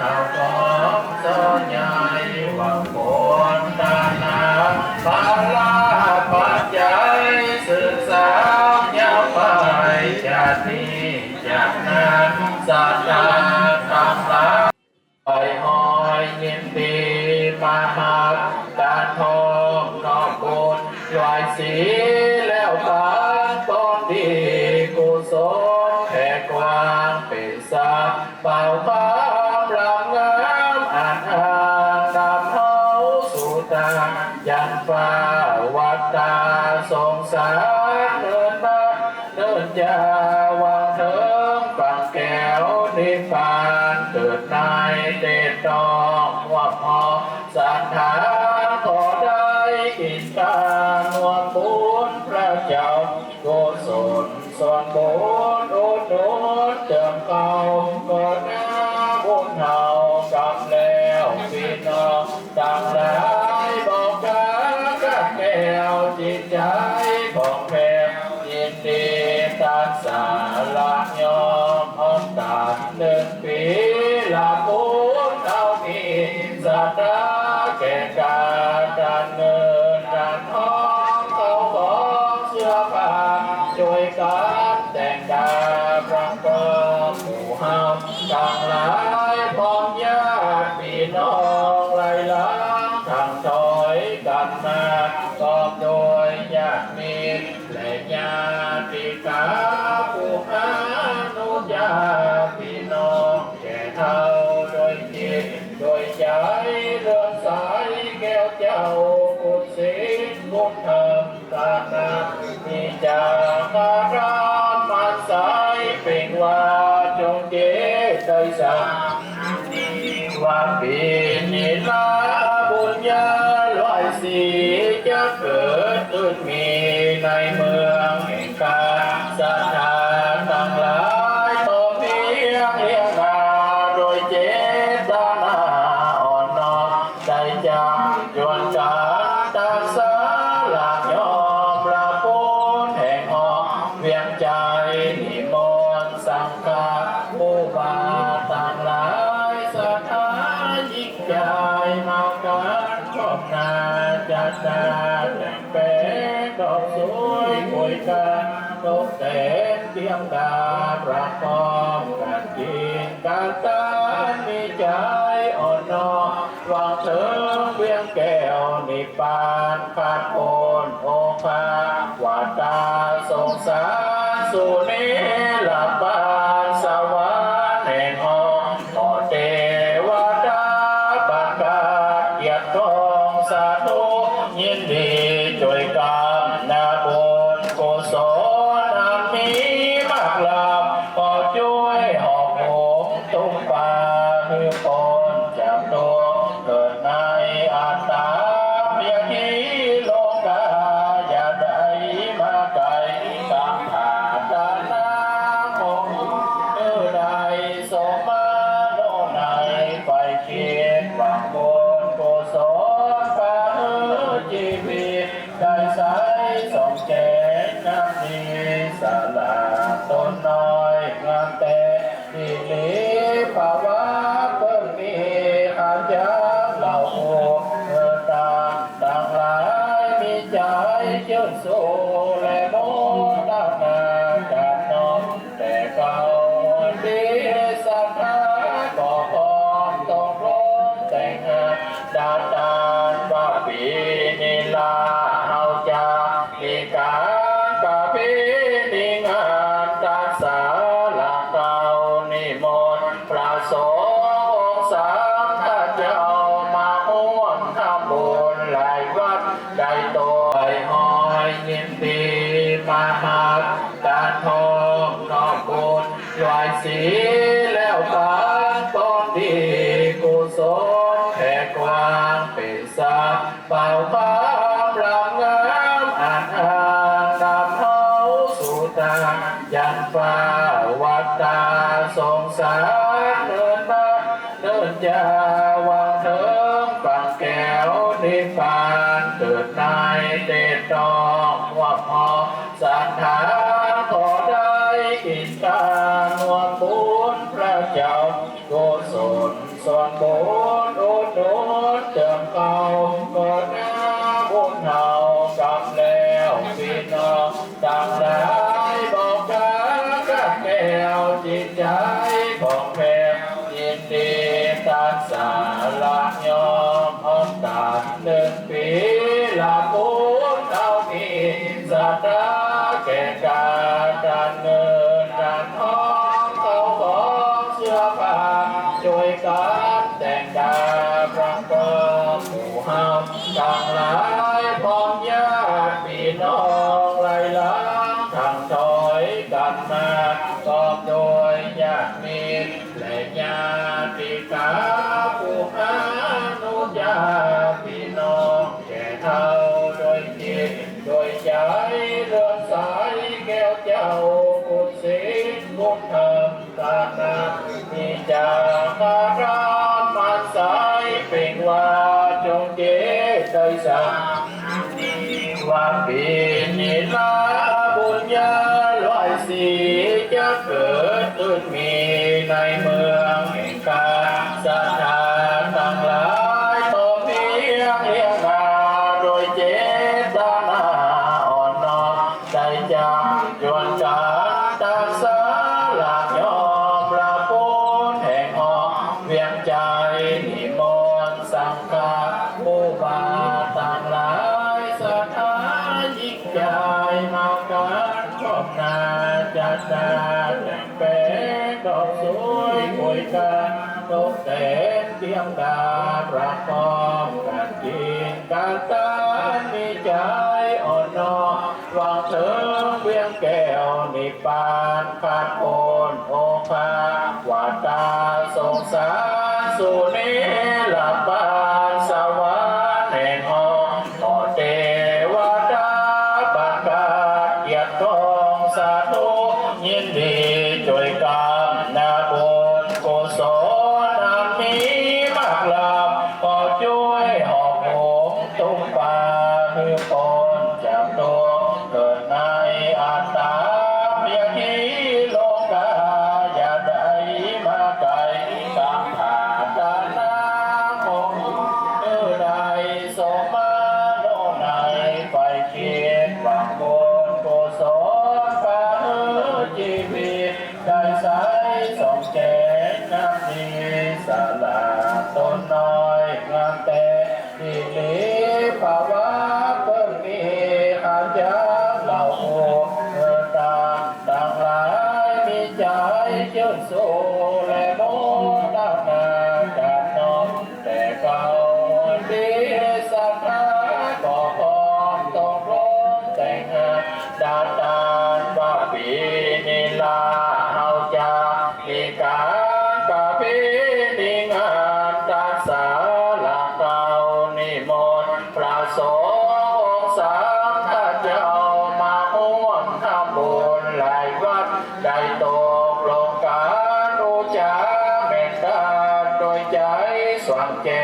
สะสมสนใหญ่วังโกนตานาฟัง ตายันฟ้าวัดตาสงสารเดินมาเดินยาวางเถิงปังแก้วนิพพานเกิดนายเตตองว่าพอสัทธาขอได้กินตา ใจของแววยินดีตานสารยอมพร้อมตานหนึ่งปีละปุนเอาทีสัตว์แก่กาการเนินการทองเขาของเสื้อผ้าช่วยกันแต่งกาประบิดหมู่เฮากลางลา เกจสังวันปีนิลาบุญญาลอยสีจะเกิดตื้นมีในเมืองแห่งการสถานต่างหลายต่อเพียงเรียงนาโดยเจตนา มังกรก็นาจัดาแต่งเป๊ะดกสวยปวยกันตกเต็นเตียงดาประกอบกันกินกันตามีใจอ่อนน้อมวางเถิงเวียงแก้วนิปานขาดโอนโอภาวาตาสงสารสุนีลำบา แต่ที่เล 阿 ภิปานเกิดในเตตองว่าพอสัทธา สัตราแก่การการเงินการทองเขาของเสื้อผ้าช่วยกันแต่งกายประกอบหมู่เฮาต่างหลายพร้อมญาติพี่น้องไหลหลังทางถอยกันมา ลบุญธรรมตานามีจาการามมันสายเป็นว่าจงเจได้สังว่าปีนี้ลาบุญญาลอยสีจะเกิดขึ้นมีในเมือ มเวียงใจนิมนต์สังฆาผู้บาต่างหลายสถานยิ่งใหญ่มาการครอบนาจัดดาแต่งแปลงดอกสวยอวยกันตกแต่งเตรียมดาประกอบการกินการตามีใจอ่อนน้อมวางเถิงเวียงแก้วนิพานขาดโอนโอภาารสุนิ เชื่อสู้และโมดานาการน้อมแต่เก่าดีสักนาก็พร้อมต้องร้องแต่งงานดาดานว่าปีนีลาเอาจะมีกา กันโดยใจสว่างแจ้